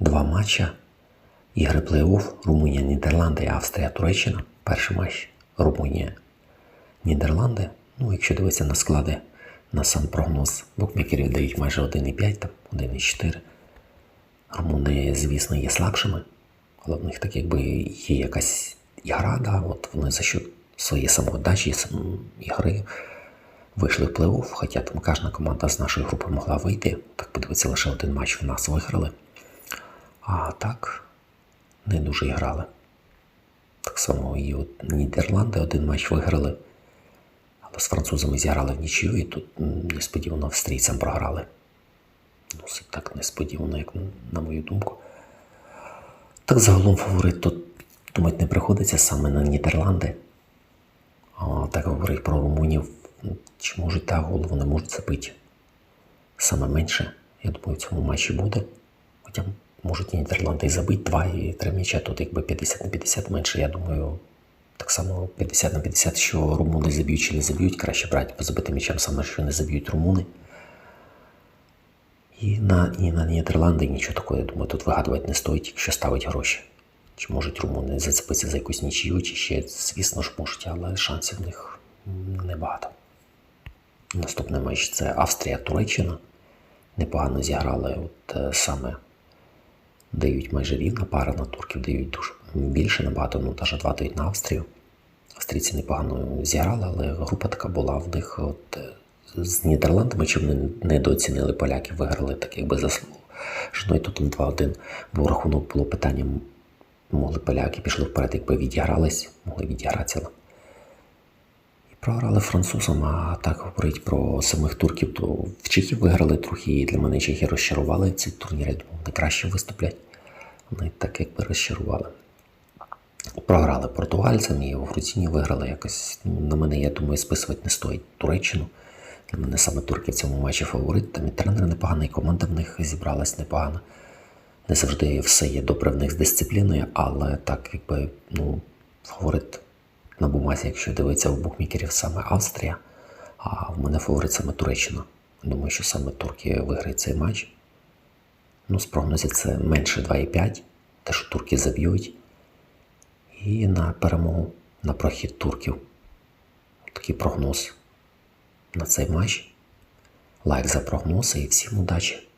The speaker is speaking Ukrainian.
два матча. Ігри плей-офф Румунія, Нідерланди, Австрія, Туреччина. Перший матч Румунія, Нідерланди. Ну, якщо дивитися на склади, на сам прогноз, букмекерів дають майже 1,5, там 1,4. Румуни, звісно, є слабшими, але в них так якби є якась ігра, да, от вони за счет своєї самоотдачі, сам ігри вийшли в плей-офф, хоча там кожна команда з нашої групи могла вийти. Так подивитися, лише один матч в нас виграли. А так не дуже грали. Так само і от Нідерланди один матч виграли, але з французами зіграли в нічию, і тут несподівано австрійцям програли. Досить так несподівано, як на мою думку. Так загалом фаворит тут думати не приходиться саме на Нідерланди. А, так говорить про румунів, чи можуть та голову не можуть забити. Саме менше, я думаю, в цьому матчі буде. Хоча можуть Нідерланди і забити два і три м'яча, тут якби 50 на 50 менше, я думаю, так само 50 на 50, що румуни заб'ють чи не заб'ють, краще брати по забитим м'ячам саме, що не заб'ють румуни. І на, і на Нідерланди нічого такого, я думаю, тут вигадувати не стоїть, якщо ставить гроші. Чи можуть румуни зацепитися за якусь нічию, чи ще, звісно ж, можуть, але шансів в них небагато. Наступний матч це Австрія-Туреччина. Непогано зіграли. От е, саме дають майже рівна пара на турків, дають дуже більше набагато, ну навіть два дають на Австрію. Австрійці непогано зіграли, але група така була в них от, е, з Нідерландами, чим не недооцінили поляків, виграли так якби заслугу. Жною тут 2-1, бо рахунок було питанням, могли поляки пішли вперед, якби відігрались, могли відігратися. Програли французам, а так говорить про самих турків, то в Чехів виграли трохи, і для мене чехи розчарували цей турнір. Я вони краще виступлять. Вони так якби розчарували. Програли португальцям і в Грузині виграли якось. На мене, я думаю, списувати не стоїть Туреччину. Для мене саме турки в цьому матчі фаворит. Там і тренер непоганий, і команда в них зібралась непогано. Не завжди все є добре в них з дисципліною, але так якби ну, фаворит на бумазі, якщо дивитися у букмекерів саме Австрія, а в мене фаворит саме Туреччина. Думаю, що саме турки виграють цей матч. Ну, з прогнозів це менше 2,5, те, що турки заб'ють. І на перемогу на прохід турків. Такий прогноз на цей матч. Лайк за прогноз і всім удачі!